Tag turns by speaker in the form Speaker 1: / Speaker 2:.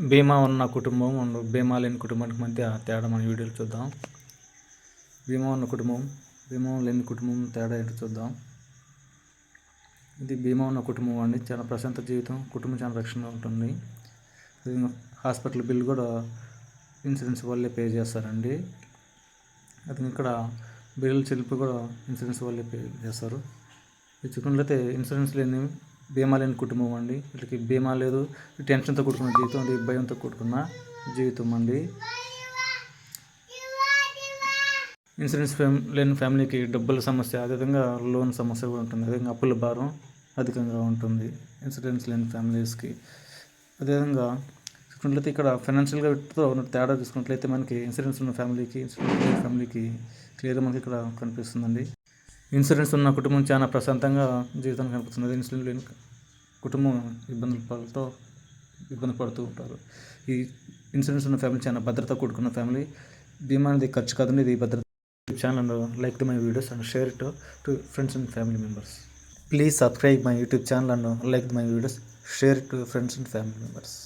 Speaker 1: బీమా ఉన్న కుటుంబం అండ్ బీమా లేని కుటుంబానికి మధ్య తేడా మన వీడియోలు చూద్దాం. బీమా ఉన్న కుటుంబం బీమా లేని కుటుంబం తేడా ఏంటో చూద్దాం. ఇది బీమా ఉన్న కుటుంబం అండి. చాలా ప్రశాంత జీవితం కుటుంబం చాలా రక్షణగా ఉంటుంది. హాస్పిటల్ బిల్ కూడా ఇన్సూరెన్స్ వాళ్ళే పే చేస్తారండి. అది ఇక్కడ బిల్లు చెల్లింపు కూడా ఇన్సూరెన్స్ వాళ్ళే పే చేస్తారు. ఇది ఇన్సూరెన్స్ లేని భీమా లేని కుటుంబం అండి. వీళ్ళకి బీమా లేదు. టెన్షన్తో కూడుకున్న జీవితం అండి. భయంతో కూడుకున్న జీవితం అండి. ఇన్సూరెన్స్ ఫ్యామ్ లేని ఫ్యామిలీకి డబ్బుల సమస్య అదేవిధంగా లోన్ సమస్య కూడా ఉంటుంది. అదేవిధంగా అప్పుల భారం అధికంగా ఉంటుంది ఇన్సూరెన్స్ లేని ఫ్యామిలీస్కి. అదేవిధంగా చూసుకున్నట్లయితే ఇక్కడ ఫైనాన్షియల్గా వీటితో ఉన్న తేడా చూసుకున్నట్లయితే మనకి ఇన్సూరెన్స్ ఉన్న ఫ్యామిలీకి ఇన్సూరెన్స్ లేని ఫ్యామిలీకి క్లియర్గా మనకి ఇక్కడ కనిపిస్తుందండి. ఇన్సూరెన్స్ ఉన్న కుటుంబం చాలా ప్రశాంతంగా జీవితం కనిపిస్తుంది ఇన్సూరెన్స్ లేని కుటుంబం ఇబ్బందుల పాలతో ఇబ్బంది పడుతూ ఉంటారు. ఈ ఇన్సూరెన్స్ ఉన్న ఫ్యామిలీ చాలా భద్రత కూడుకున్న ఫ్యామిలీ. బీమా అనేది ఖర్చు కాదండి ఇది భద్రత channel. Like to my videos and share it to friends and family members. Please subscribe my YouTube channel and like my videos share it to friends and family members.